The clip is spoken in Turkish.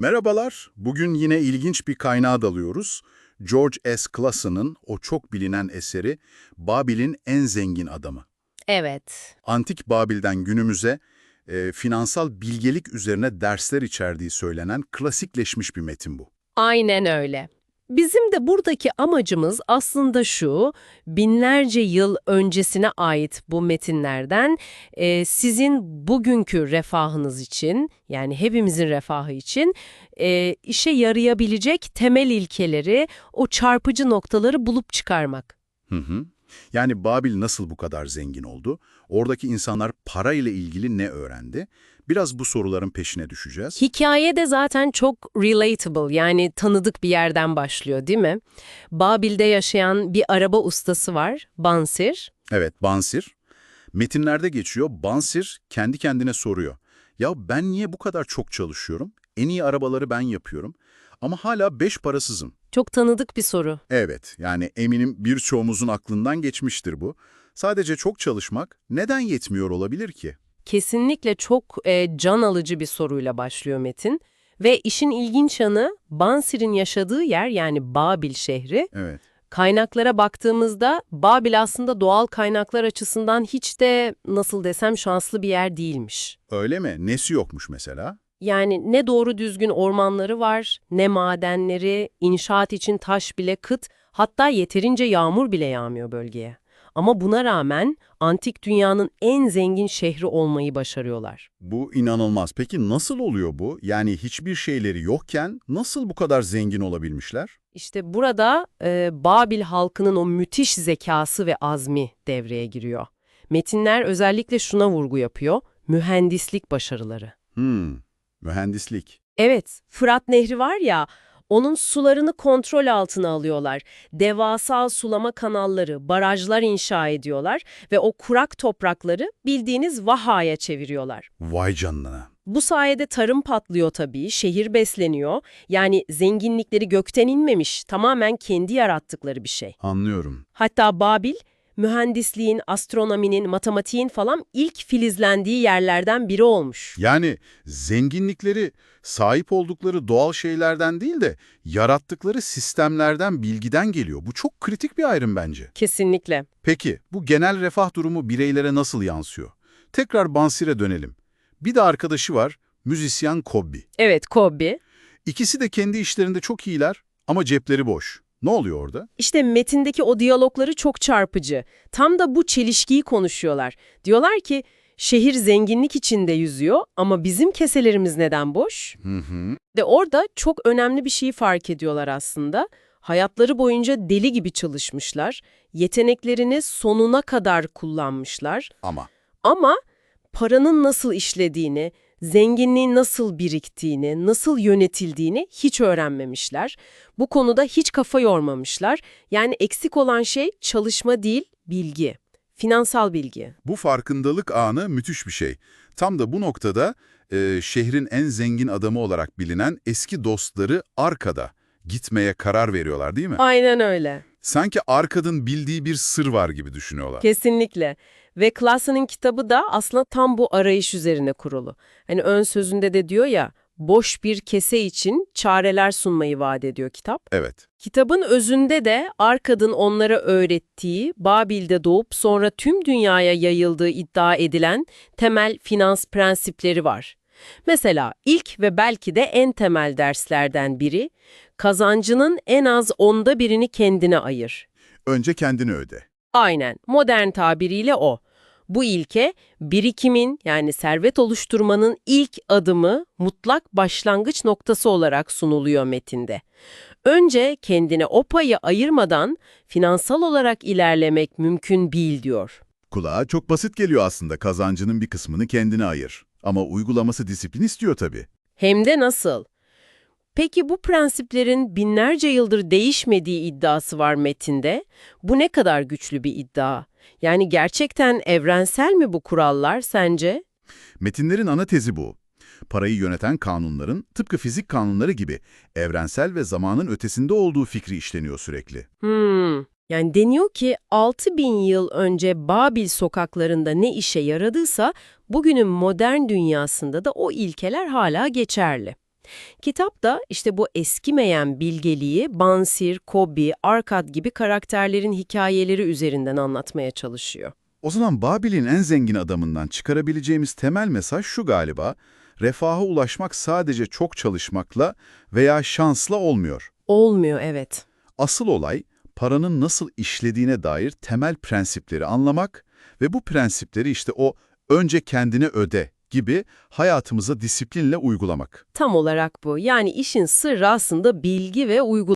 Merhabalar, bugün yine ilginç bir kaynağa dalıyoruz. George S. Clason'ın o çok bilinen eseri Babil'in en zengin adamı. Evet. Antik Babil'den günümüze e, finansal bilgelik üzerine dersler içerdiği söylenen klasikleşmiş bir metin bu. Aynen öyle. Bizim de buradaki amacımız aslında şu, binlerce yıl öncesine ait bu metinlerden e, sizin bugünkü refahınız için, yani hepimizin refahı için e, işe yarayabilecek temel ilkeleri, o çarpıcı noktaları bulup çıkarmak. Hı hı. Yani Babil nasıl bu kadar zengin oldu? Oradaki insanlar para ile ilgili ne öğrendi? Biraz bu soruların peşine düşeceğiz. Hikaye de zaten çok relatable yani tanıdık bir yerden başlıyor değil mi? Babil'de yaşayan bir araba ustası var, Bansir. Evet, Bansir. Metinlerde geçiyor, Bansir kendi kendine soruyor. Ya ben niye bu kadar çok çalışıyorum? En iyi arabaları ben yapıyorum. Ama hala beş parasızım. Çok tanıdık bir soru. Evet, yani eminim birçoğumuzun aklından geçmiştir bu. Sadece çok çalışmak neden yetmiyor olabilir ki? Kesinlikle çok e, can alıcı bir soruyla başlıyor Metin. Ve işin ilginç yanı Bansir'in yaşadığı yer yani Babil şehri. Evet. Kaynaklara baktığımızda Babil aslında doğal kaynaklar açısından hiç de nasıl desem şanslı bir yer değilmiş. Öyle mi? Nesi yokmuş mesela? Yani ne doğru düzgün ormanları var, ne madenleri, inşaat için taş bile kıt, hatta yeterince yağmur bile yağmıyor bölgeye. Ama buna rağmen antik dünyanın en zengin şehri olmayı başarıyorlar. Bu inanılmaz. Peki nasıl oluyor bu? Yani hiçbir şeyleri yokken nasıl bu kadar zengin olabilmişler? İşte burada e, Babil halkının o müthiş zekası ve azmi devreye giriyor. Metinler özellikle şuna vurgu yapıyor, mühendislik başarıları. Hmm, mühendislik. Evet, Fırat Nehri var ya, onun sularını kontrol altına alıyorlar. Devasa sulama kanalları, barajlar inşa ediyorlar ve o kurak toprakları bildiğiniz vahaya çeviriyorlar. Vay canına. Bu sayede tarım patlıyor tabii, şehir besleniyor. Yani zenginlikleri gökten inmemiş, tamamen kendi yarattıkları bir şey. Anlıyorum. Hatta Babil, mühendisliğin, astronominin, matematiğin falan ilk filizlendiği yerlerden biri olmuş. Yani zenginlikleri sahip oldukları doğal şeylerden değil de yarattıkları sistemlerden, bilgiden geliyor. Bu çok kritik bir ayrım bence. Kesinlikle. Peki bu genel refah durumu bireylere nasıl yansıyor? Tekrar Bansir'e dönelim. Bir de arkadaşı var, müzisyen Kobbi. Evet, Kobe. İkisi de kendi işlerinde çok iyiler ama cepleri boş. Ne oluyor orada? İşte metindeki o diyalogları çok çarpıcı. Tam da bu çelişkiyi konuşuyorlar. Diyorlar ki şehir zenginlik içinde yüzüyor ama bizim keselerimiz neden boş? Hı hı. De orada çok önemli bir şeyi fark ediyorlar aslında. Hayatları boyunca deli gibi çalışmışlar. Yeteneklerini sonuna kadar kullanmışlar. Ama Ama paranın nasıl işlediğini, zenginliğin nasıl biriktiğini, nasıl yönetildiğini hiç öğrenmemişler. Bu konuda hiç kafa yormamışlar. Yani eksik olan şey çalışma değil, bilgi. Finansal bilgi. bu farkındalık anı müthiş bir şey. Tam da bu noktada e, şehrin en zengin adamı olarak bilinen eski dostları Arkada gitmeye karar veriyorlar değil mi? Aynen öyle. Sanki Arkad'ın bildiği bir sır var gibi düşünüyorlar. Kesinlikle. Ve Classon'ın kitabı da aslında tam bu arayış üzerine kurulu. Hani ön sözünde de diyor ya, boş bir kese için çareler sunmayı vaat ediyor kitap. Evet. Kitabın özünde de Arkad'ın onlara öğrettiği, Babil'de doğup sonra tüm dünyaya yayıldığı iddia edilen temel finans prensipleri var. Mesela ilk ve belki de en temel derslerden biri, kazancının en az onda birini kendine ayır. Önce kendini öde. Aynen, modern tabiriyle o. Bu ilke, birikimin yani servet oluşturmanın ilk adımı mutlak başlangıç noktası olarak sunuluyor metinde. Önce kendine o payı ayırmadan finansal olarak ilerlemek mümkün değil diyor. Kulağa çok basit geliyor aslında kazancının bir kısmını kendine ayır. Ama uygulaması disiplin istiyor tabii. Hem de nasıl? Peki bu prensiplerin binlerce yıldır değişmediği iddiası var metinde. Bu ne kadar güçlü bir iddia? Yani gerçekten evrensel mi bu kurallar sence? Metinlerin ana tezi bu. Parayı yöneten kanunların tıpkı fizik kanunları gibi evrensel ve zamanın ötesinde olduğu fikri işleniyor sürekli. Hmm. Yani deniyor ki 6000 yıl önce Babil sokaklarında ne işe yaradıysa bugünün modern dünyasında da o ilkeler hala geçerli. Kitap da işte bu eskimeyen bilgeliği Bansir, Kobi, Arkad gibi karakterlerin hikayeleri üzerinden anlatmaya çalışıyor. O zaman Babil'in en zengin adamından çıkarabileceğimiz temel mesaj şu galiba. Refaha ulaşmak sadece çok çalışmakla veya şansla olmuyor. Olmuyor evet. Asıl olay paranın nasıl işlediğine dair temel prensipleri anlamak ve bu prensipleri işte o önce kendine öde gibi hayatımıza disiplinle uygulamak. Tam olarak bu. Yani işin sırrı aslında bilgi ve uygulama.